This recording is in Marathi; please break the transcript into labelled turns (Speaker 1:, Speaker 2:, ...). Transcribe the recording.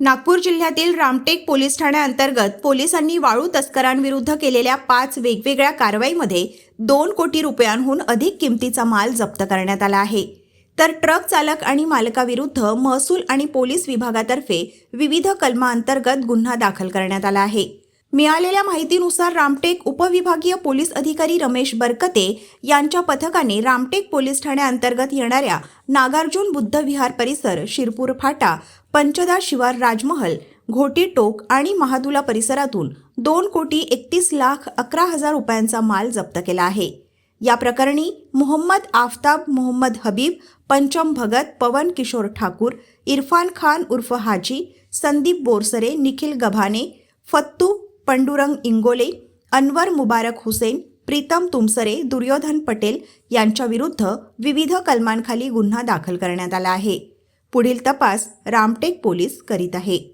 Speaker 1: नागपूर जिल्ह्यातील रामटेक पोलीस ठाण्याअंतर्गत पोलिसांनी वाळू तस्करांविरुद्ध केलेल्या पाच वेगवेगळ्या कारवाईमध्ये दोन कोटी रुपयांहून अधिक किमतीचा माल जप्त करण्यात आला आहे. तर ट्रक चालक आणि मालकाविरुद्ध महसूल आणि पोलीस विभागातर्फे विविध कलमांतर्गत गुन्हा दाखल करण्यात आला आहे. मिळालेल्या माहितीनुसार रामटेक उपविभागीय पोलीस अधिकारी रमेश बरकते यांच्या पथकाने रामटेक पोलीस ठाण्याअंतर्गत येणाऱ्या नागार्जुन बुद्ध विहार परिसर शिरपूर फाटा पंचदा शिवार राजमहल घोटी टोक आणि महादुला परिसरातून दोन कोटी एकतीस लाख अकरा हजार रुपयांचा माल जप्त केला आहे. या प्रकरणी मोहम्मद आफताब मोहम्मद हबीब पंचम भगत पवन किशोर ठाकूर इरफान खान उर्फ हाजी संदीप बोरसरे निखिल गभाने फत्तू पंडुरंग इंगोले अनवर मुबारक हुसेन प्रीतम तुमसरे दुर्योधन पटेल यांच्याविरुद्ध विविध कलमांखाली गुन्हा दाखल करण्यात आला आहे. पुढील तपास रामटेक पोलीस करीत आहे.